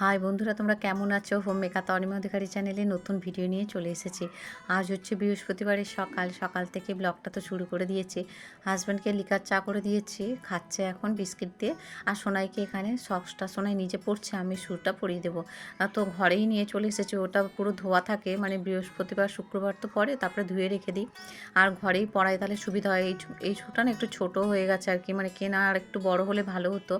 High বন্ধুরা, তোমরা কেমন আছো? হোম মেকার অনিমা অধিকারী চ্যানেলে নতুন ভিডিও নিয়ে চলে এসেছি। আজ হচ্ছে বৃহস্পতিবারের সকাল। সকাল থেকে ব্লগটা তো শুরু করে দিয়েছি। হাজব্যান্ডকে লিকার চা করে দিয়েছি, খাচ্ছে এখন বিস্কিট দিয়ে। আর সোনাইকে এখানে সক্সটা সোনাই নিজে পড়ছে আমি সুরটা পরিয়ে দেবো। তো ঘরেই নিয়ে চলে এসেছি, ওটা পুরো ধোয়া থাকে মানে বৃহস্পতিবার, শুক্রবার তো পরে, তারপরে ধুয়ে রেখে দিই। আর ঘরেই পড়াই তাহলে সুবিধা হয়। এই এই না একটু ছোট হয়ে গেছে আর কি মানে কেনা আর একটু বড় হলে ভালো হতো।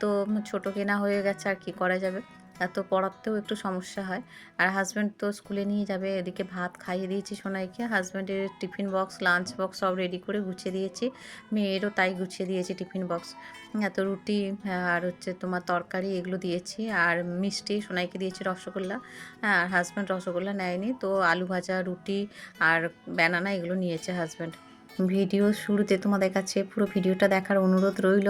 তো ছোট কেনা হয়ে গেছে আর কি, করা যাবে। এত পড়াতেও একটু সমস্যা হয়। আর হাজব্যান্ড তো স্কুলে নিয়ে যাবে, এদিকে ভাত খাইয়ে দিয়েছি সোনাইকে। হাজব্যান্ডের টিফিন বক্স লাঞ্চ বক্স সব রেডি করে গুছিয়ে দিয়েছি। মেয়েরও তাই গুছিয়ে দিয়েছি টিফিন বক্স এত রুটি আর হচ্ছে তোমার তরকারি এগুলো দিয়েছি। আর মিষ্টি সোনাইকে দিয়েছি রসগোল্লা। হ্যাঁ আর হাজব্যান্ড রসগোল্লা নেয়নি। তো আলু ভাজা, রুটি আর ব্যানানা এগুলো নিয়েছে হাজব্যান্ড ভিডিও শুরুতে তোমাদের কাছে পুরো ভিডিওটা দেখার অনুরোধ রইল।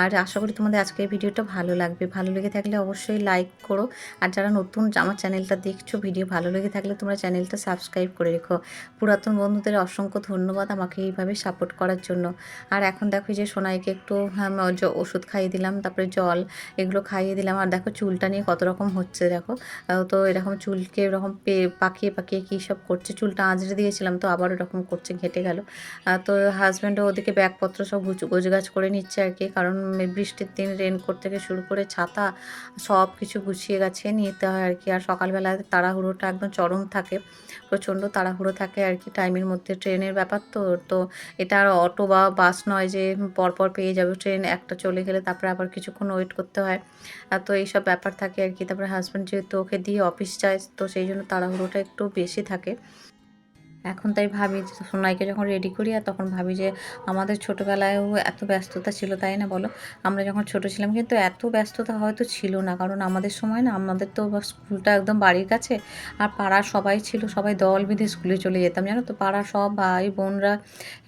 আর আশা করি তোমাদের আজকের ভিডিওটা ভালো লাগবে। ভালো লেগে থাকলে অবশ্যই লাইক করো। আর যারা নতুন আমার চ্যানেলটা দেখছ ভিডিও ভালো লেগে থাকলে তোমরা চ্যানেলটা সাবস্ক্রাইব করে রেখো। পুরাতন বন্ধুদের অসংখ্য ধন্যবাদ আমাকে এইভাবে সাপোর্ট করার জন্য। আর এখন দেখো যে সোনাইকে একটু হ্যাঁ, ওষুধ খাইয়ে দিলাম তারপরে জল এগুলো খাইয়ে দিলাম। আর দেখো চুলটা নিয়ে কত রকম হচ্ছে দেখো। তো এরকম চুলকে এরকম পাকিয়ে পাকিয়ে কী সব করছে? চুলটা আঁচড়ে দিয়েছিলাম তো আবার এরকম করছে ঘেটে গেল। তো হাজব্যান্ডও ওদিকে ব্যাগপত্র সব গোছগাছ করে নিচ্ছে আর কি। কারণ বৃষ্টির দিন রেনকোট থেকে শুরু করে ছাতা সব কিছু গুছিয়ে গেছে নিতে হয় আর কি। আর সকালবেলায় তাড়াহুড়োটা একদম চরম থাকে, প্রচণ্ড তাড়াহুড়ো থাকে আর কি টাইমের মধ্যে ট্রেনের ব্যাপার তো। তো এটা আর অটো বা বাস নয় যে পরপর পেয়ে যাবে ট্রেন, একটা চলে গেলে তারপরে আবার কিছুক্ষণ ওয়েট করতে হয়। তো এইসব ব্যাপার থাকে আর কি। তারপরে হাজব্যান্ড যেহেতু ওকে দিয়ে অফিস যায়, তো সেই জন্য তাড়াহুড়োটা একটু বেশি থাকে। এখন তাই ভাবি যে সোনাইকে যখন রেডি করি আর তখন ভাবি যে আমাদের ছোটোবেলায়ও এত ব্যস্ততা ছিল, তাই না বলো? আমরা যখন ছোট ছিলাম কিন্তু এত ব্যস্ততা হয়তো ছিল না। কারণ আমাদের সময় না, আমাদের তো স্কুলটা একদম বাড়ির কাছে আর পাড়ার সবাই ছিল, সবাই দল বেঁধে স্কুলে চলে যেতাম, জানো তো? পাড়ার সব ভাই বোনরা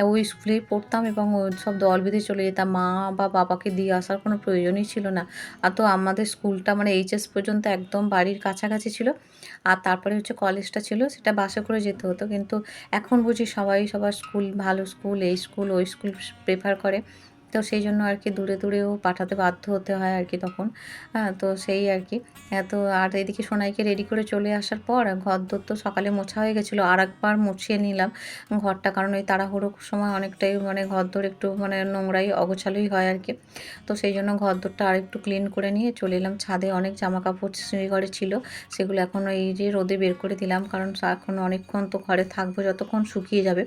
ওই স্কুলেই পড়তাম এবং ওই সব দল বেঁধে চলে যেতাম। মা বা বাবাকে দিয়ে আসার কোনো প্রয়োজনই ছিল না। আর তো আমাদের স্কুলটা মানে এইচএস পর্যন্ত একদম বাড়ির কাছাকাছি ছিল। আর তারপরে হচ্ছে কলেজটা ছিল, সেটা বাসে করে যেতে হতো। কিন্তু এখন বুঝি সবাই সবার স্কুল ভালো স্কুল এই স্কুল ওই স্কুল প্রেফার করে। তো সেই জন্য আর কি দূরে দূরেও পাঠাতে বাধ্য হতে হয় আর কি তখন। হ্যাঁ তো সেই আর কি। তো আর এদিকে সোনাইকে রেডি করে চলে আসার পর ঘর দোর তো সকালে মোছা হয়ে গেছিল। আর একবার মুছিয়ে নিলাম। ঘরটা কারণ ওই তাড়াহুড়োর সময় অনেকটাই মানে ঘর দোর একটু মানে নোংরাই অগোছালোই হয় আর কি। তো সেই জন্য ঘর দোরটা আর একটু ক্লিন করে নিয়ে চলে এলাম। ছাদে অনেক জামা কাপড় ঘরে ছিল। সেগুলো এখন এই যে রোদে বের করে দিলাম। কারণ এখন অনেকক্ষণ তো ঘরে থাকব, যতক্ষণ শুকিয়ে যাবে।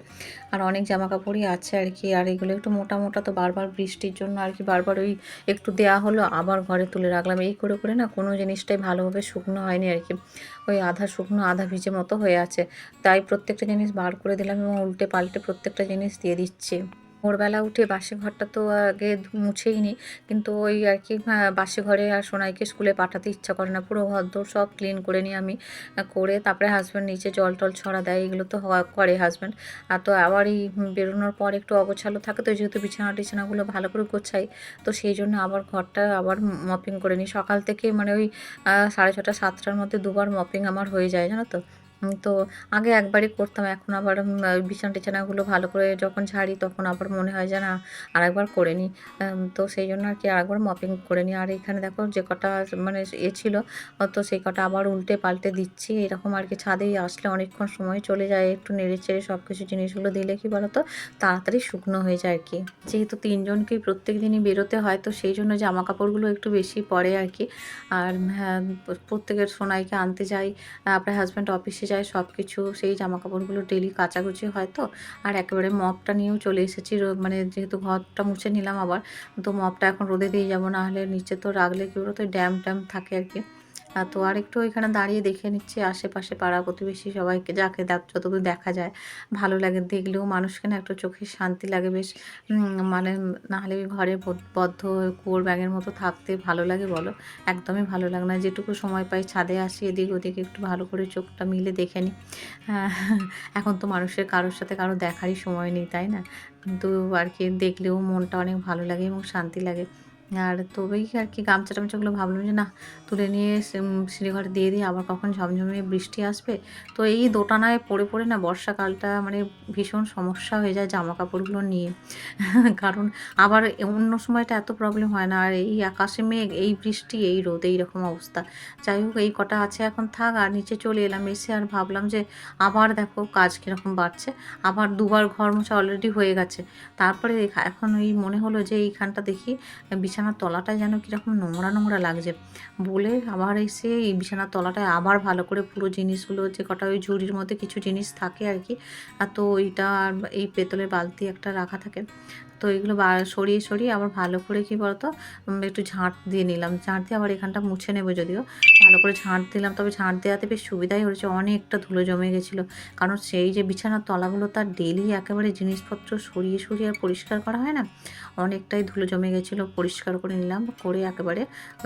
আর অনেক জামা কাপড়ই আছে আর কি। আর এগুলো একটু মোটা মোটা তো বারবার বৃষ্টির জন্য আর কি বারবার ওই একটু দেয়া হলো, আবার ঘরে তুলে রাখলাম। এই করে করে না কোনো জিনিসটাই ভালোভাবে শুকনো হয়নি আর কি। ওই আধা শুকনো, আধা ভিজে মতো হয়ে আছে। তাই প্রত্যেকটা জিনিস বার করে দিলাম এবং উল্টে পাল্টে প্রত্যেকটা জিনিস দিয়ে দিচ্ছি। ভোরবেলা উঠে বাসি ঘরটা তো আগে মুছেই নিই কিন্তু ওই আর কি বাসি ঘরে আর সোনাইকে স্কুলে পাঠাতে ইচ্ছা করে না। পুরো ঘর দোর সব ক্লিন করে নিই আমি। করে তারপরে হাজব্যান্ড নিচে জল টল ছড়া দেয়, এগুলো তো করে হাজব্যান্ড আর তো আবার এই বেরোনোর পর একটু অগোছালো থাকে তো যেহেতু বিছানা টিছানাগুলো ভালো করে গোছাই, তো সেই জন্য আবার ঘরটা আবার মপিং করে নিই সকাল থেকে মানে ওই সাড়ে ছটা, সাতটার মধ্যে দুবার মপিং আমার হয়ে যায়, জানো তো? তো আগে একবারই করতাম, এখন আবার বিছানা টিছানাগুলো ভালো করে যখন ঝাড়ি তখন আবার মনে হয় যে না, আরেকবার করে নিই। তো সেই জন্য আর কি আরেকবার মপিং করে নিই। আর এখানে দেখো যে কটা মানে এ ছিল তো সেই কটা আবার উল্টে পাল্টে দিচ্ছি। এরকম আর কি ছাদেই আসলে অনেকক্ষণ সময় চলে যায়, একটু নেড়ে চেড়ে সব কিছু জিনিসগুলো দিলে কি বলতো, তাড়াতাড়ি শুকনো হয়ে যায় আর কি। যেহেতু তিনজনকেই প্রত্যেক দিনই বেরোতে হয়, তো সেই জন্য জামা কাপড়গুলো একটু বেশি পরে আর কি। আর হ্যাঁ প্রত্যেকের সোনাইকে আনতে যাই আপনার হাজব্যান্ড অফিসে যায় সব কিছু সেই জামা কাপড়গুলো ডেলি কাচাকুচি হয় তো। আর একেবারে মপটা নিয়েও চলে এসেছি মানে যেহেতু ঘরটা মুছে নিলাম আবার, তো মপটা এখন রোদে দিয়ে যাব না হলে নিচে তো রাখলে কী বলতো ড্যাম ট্যাম থাকে আর কি। তো আর একটু ওইখানে দাঁড়িয়ে দেখে নিচ্ছি আশেপাশে পাড়া প্রতিবেশী সবাইকে, যাকে যতদূর দেখা যায়, ভালো লাগে। দেখলেও মানুষকে না একটু চোখে শান্তি লাগে বেশ। মানে নাহলে ঘরে বদ্ধ কুয়োর ব্যাগের মতো থাকতে ভালো লাগে বলো? একদমই ভালো লাগে না। যেটুকু সময় পাই ছাদে আসি, এদিক ওদিকে একটু ভালো করে চোখটা মিলে দেখে নিই। এখন তো মানুষের কারোর সাথে কারও দেখারই সময় নেই, তাই না? কিন্তু আর কি দেখলেও মনটা অনেক ভালো লাগে এবং শান্তি লাগে। আর তবেই আর কি গামছা টামছাগুলো ভাবলাম যে না, তুলে নিয়ে সিঁড়িঘরে দিয়ে দিই, আবার কখন ঝমঝমিয়ে বৃষ্টি আসবে। তো এই দোটানায় পড়ে পড়ে না বর্ষাকালটা মানে ভীষণ সমস্যা হয়ে যায় জামা কাপড়গুলো নিয়ে। কারণ আবার অন্য সময়টা এত প্রবলেম হয় না, আর এই আকাশে মেঘ, এই বৃষ্টি, এই রোদ, এই রকম অবস্থা। যাই হোক, এই কটা আছে এখন থাক, আর নিচে চলে এলাম এসে আর ভাবলাম যে আবার দেখো কাজ কীরকম বাড়ছে। আবার দুবার ঘর মোছা অলরেডি হয়ে গেছে। তারপরে এখন এই মনে হলো যে এইখানটা দেখি বিছানার তলাটায় যেন কীরকম নোংরা নোংরা লাগছে। বলে আবার এসে এই বিছানার তলাটায় আবার ভালো করে পুরো জিনিসগুলো যে কটা ওই ঝুড়ির মধ্যে কিছু জিনিস থাকে আর কি, আর তো ওইটা আর এই পেতলের বালতি একটা রাখা থাকে। তো এগুলো সরিয়ে সরিয়ে আবার ভালো করে কি বলতো একটু ঝাঁট দিয়ে নিলাম। ঝাঁট দিয়ে আবার এখানটা মুছে নেব যদিও। ভালো করে ঝাঁট দিলাম, তবে ঝাঁট দেওয়াতে বেশ সুবিধাই হয়েছে। অনেকটা ধুলো জমে গেছিল। কারণ সেই যে বিছানার তলাগুলো তার ডেলি একেবারে জিনিসপত্র সরিয়ে সরিয়ে আর পরিষ্কার করা হয় না অনেকটাই ধুলো জমে গেছিল, পরিষ্কার করে নিলাম, করে একেবারে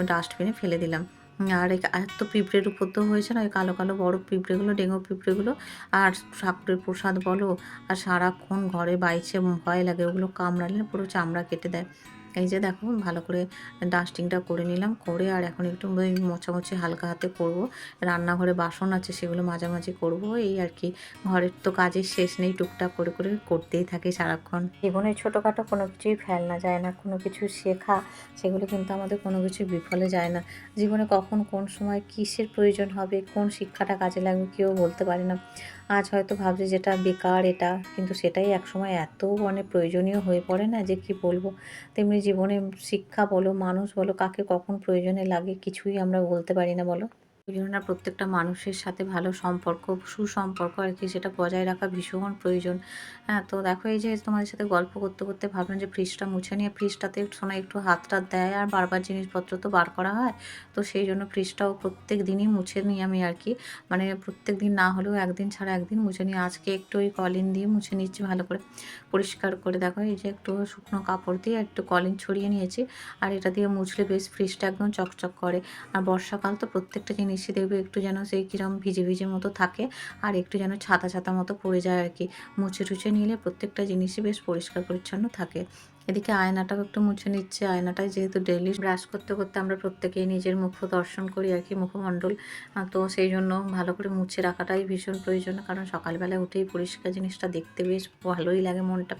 ডাস্টবিনে ফেলে দিলাম। আর এত পিঁপড়ের উপর তো হয়েছে না, ওই কালো কালো বড় পিঁপড়েগুলো, ডেঙ্গু পিঁপড়েগুলো, আর ঠাকুরের প্রসাদ বলো, আর সারাক্ষণ ঘরে বাইছে ভয় লাগে, ওগুলো কামড়ালে পুরো চামড়া কেটে দেয়। এই যে দেখো, ভালো করে ডাস্টিংটা করে নিলাম, করে আর এখন একটু মোছামুছি হালকা হাতে করব। রান্নাঘরে বাসন আছে, সেগুলো মাঝামাঝি করব। এই আর কি, ঘরের তো কাজের শেষ নেই, টুকটাক করে করে করতেই থাকে সারাক্ষণ। জীবনে ছোটোখাটো কোনো কিছুই ফেলনা যায় না, কোনো কিছু শেখা, সেগুলো কিন্তু আমাদের কোনো কিছু বিফলে যায় না। জীবনে কখন কোন সময় কিসের প্রয়োজন হবে, কোন শিক্ষাটা কাজে লাগবে কেউ বলতে পারে না। আজ হয়তো ভাবছে যেটা বেকার এটা, কিন্তু সেটাই একসময় এত মানে প্রয়োজনীয় হয়ে পড়ে না যে কি বলব। তেমনি জীবনে শিক্ষা বলো, মানুষ বলো, কাকে কখন প্রয়োজনে লাগে, কিছুই আমরা বলতে পারি না, বলো? না প্রত্যেকটা মানুষের সাথে ভালো সম্পর্ক, সুসম্পর্ক আর কি সেটা বজায় রাখা ভীষণ প্রয়োজন। হ্যাঁ তো দেখো এই যে তোমাদের সাথে গল্প করতে করতে ভাবলাম যে ফ্রিজটা মুছে নিয়ে ফ্রিজটাতে সোনা একটু হাত টাত দেয় আর বারবার জিনিসপত্র তো বার করা হয়। তো সেই জন্য ফ্রিজটাও প্রত্যেক দিনই মুছে নিই আমি আর কি। মানে প্রত্যেক দিন না হলেও একদিন ছাড়া একদিন মুছে নিই। আজকে একটু ওই কলিন দিয়ে মুছে নিচ্ছি ভালো করে। পরিষ্কার করে দেখো এই যে একটু শুকনো কাপড় দিয়ে একটু কলিন ছড়িয়ে নিয়েছি। আর এটা দিয়ে মুছলে বেশ ফ্রিজটা একদম চকচক করে। আর বর্ষাকাল তো প্রত্যেকটা জিনিসই দেখবে একটু যেন সেই কিরম ভিজে ভিজে মতো থাকে আর একটু যেন ছাতা ছাতা মতো পড়ে যায় আর কি। মুছে টুছে নিলে প্রত্যেকটা জিনিসই বেশ পরিষ্কার পরিচ্ছন্ন থাকে। এদিকে আয়নাটাও একটু মুছে নিচ্ছে। আয়নাটায় যেহেতু ডেলি ব্রাশ করতে করতে আমরা প্রত্যেকেই নিজের মুখ দর্শন করি আর কি, মুখমণ্ডল। তো সেই জন্য ভালো করে মুছে রাখাটাই ভীষণ প্রয়োজন, কারণ সকালবেলা উঠেই পরিষ্কার জিনিসটা দেখতে বেশ ভালোই লাগে মনটা।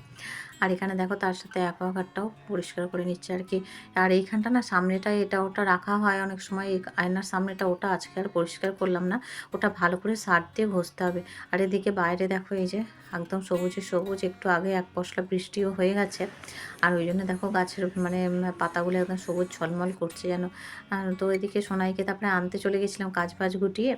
আর এখানে দেখো তার সাথে অ্যাকোয়াগার্ডটাও পরিষ্কার করে নিচ্ছে আর কি। আর এইখানটা না সামনেটায় এটা ওটা রাখা হয় অনেক সময়, এই আয়নার সামনেটা ওটা আজকে আর পরিষ্কার করলাম না, ওটা ভালো করে সার দিয়ে ঘষতে হবে। আর এদিকে বাইরে দেখো এই যে একদম সবুজে সবুজ, একটু আগে এক পশলা বৃষ্টিও হয়ে গেছে। আর ওই জন্য দেখো গাছের মানে পাতাগুলো একদম সবুজ ঝলমল করছে যেন। তো এদিকে সোনাইকে তারপরে আনতে চলে গেছিলাম কাজ বাজ গুটিয়ে।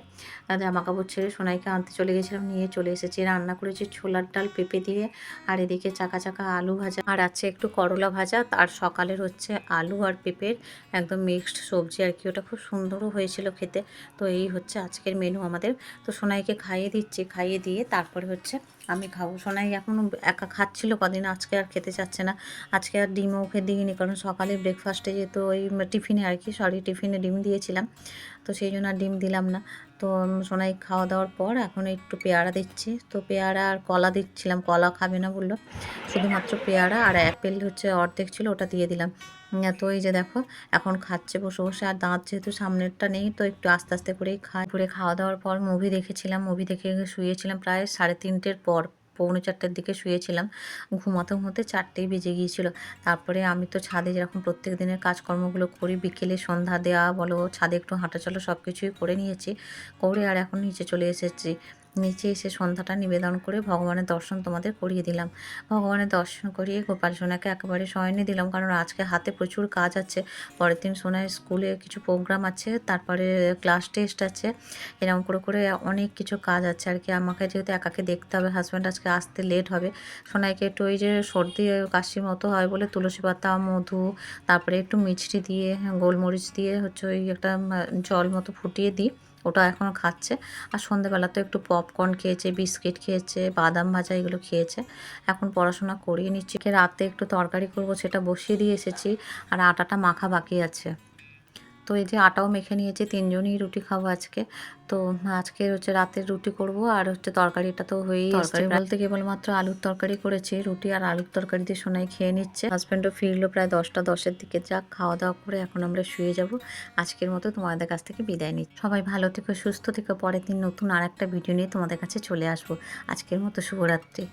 জামা কাপড় ছেড়ে সোনাইকে আনতে চলে গেছিলাম, নিয়ে চলে এসেছি। রান্না করেছি ছোলার ডাল পেঁপে দিয়ে, আর এদিকে চাকা চাকা আলু ভাজা। আর আছে একটু করলা ভাজা, আর সকালের হচ্ছে আলু আর পেঁপের একদম মিক্সড সবজি আর কি। ওটা খুব সুন্দরও হয়েছিল খেতে। তো এই হচ্ছে আজকের মেনু আমাদের। তো সোনাইকে খাইয়ে দিচ্ছি, খাইয়ে দিয়ে তারপরে হচ্ছে আমি খাব। সোনাই এখনও একা খাচ্ছিল, কদিন আজকে আর খেতে চাচ্ছে না। আজকে আর ডিমও ওকে দিইনি, কারণ সকালে ব্রেকফাস্টে যেহেতু ওই টিফিনে আর কি, সরি টিফিনে ডিম দিয়েছিলাম। তো সেই জন্য আর ডিম দিলাম না। তো সোনাই খাওয়া দাওয়ার পর এখন একটু পেয়ারা দিচ্ছি। তো পেয়ারা আর কলা দিচ্ছিলাম, কলা খাবে না বলল। শুধুমাত্র পেয়ারা আর অ্যাপেল হচ্ছে অর্ধেক ছিল, ওটা দিয়ে দিলাম। তো এই যে দেখো, এখন খাচ্ছে, বসে বসে। আর দাঁত যেহেতু সামনেরটা নেই, তো একটু আস্তে আস্তে করেই খায় করে খাওয়া দাওয়ার পর মুভি দেখেছিলাম। মুভি দেখে শুয়েছিলাম প্রায় সাড়ে তিনটের পর। পৌনে চারটের দিকে শুয়েছিলাম। ঘুমাতে ঘুমাতে চারটেই বেজে গিয়েছিল। তারপরে আমি তো ছাদে যেরকম প্রত্যেক দিনের কাজকর্মগুলো করি, বিকেলে সন্ধ্যা দেওয়া বলো, ছাদে একটু হাঁটা চলো সব কিছুই করে নিয়েছি, করে আর এখন নিচে চলে এসেছি। নিচে এসে সন্ধ্যাটা নিবেদন করে ভগবানের দর্শন তোমাদের করিয়ে দিলাম। ভগবানের দর্শন করিয়ে গোপাল সোনাকে একেবারে শয়নে দিলাম, কারণ আজকে হাতে প্রচুর কাজ আছে। পরের দিন সোনায় স্কুলে কিছু প্রোগ্রাম আছে, তারপরে ক্লাস টেস্ট আছে, এরকম করে করে অনেক কিছু কাজ আছে। আর কি আমাকে যেহেতু একাকে দেখতে হবে হাজব্যান্ড আজকে আসতে লেট হবে, সোনাইকে একটু ওই যে সর্দি কাশি মতো হয় বলে তুলসী পাতা, মধু, তারপরে একটু মিষ্টি দিয়ে, গোলমরিচ দিয়ে হচ্ছে ওই একটা জল মতো ফুটিয়ে দিই। ওটা এখনও খাচ্ছে। আর সন্ধেবেলা তো একটু পপকর্ন খেয়েছে, বিস্কিট খেয়েছে, বাদাম ভাজা এগুলো খেয়েছে। এখন পড়াশোনা করিয়ে নিচ্ছি। রাতে একটু তরকারি করব সেটা বসিয়ে দিয়ে এসেছি। আর আটাটা মাখা বাকি আছে। তো এই যে আটাও মেখে নিয়েছি তিনজনই রুটি খাব আজকে। তো আজকে হচ্ছে রাতের রুটি করব আর হচ্ছে তরকারিটা তো হয়েই তরকারি বলতে কেবলমাত্র আলুর তরকারি করেছি রুটি আর আলুর তরকারি দিয়ে সোনাই খেয়ে নিচ্ছে। হাজব্যান্ডও ফিরলো প্রায় দশটা দশের দিকে যাক খাওয়া দাওয়া করে এখন আমরা শুয়ে যাব। আজকের মতো তোমাদের কাছ থেকে বিদায় নিচ্ছি। সবাই ভালো থেকো সুস্থ থেকো পরের দিন নতুন আর একটা ভিডিও নিয়ে তোমাদের কাছে চলে আসব। আজকের মতো শুভরাত্রি।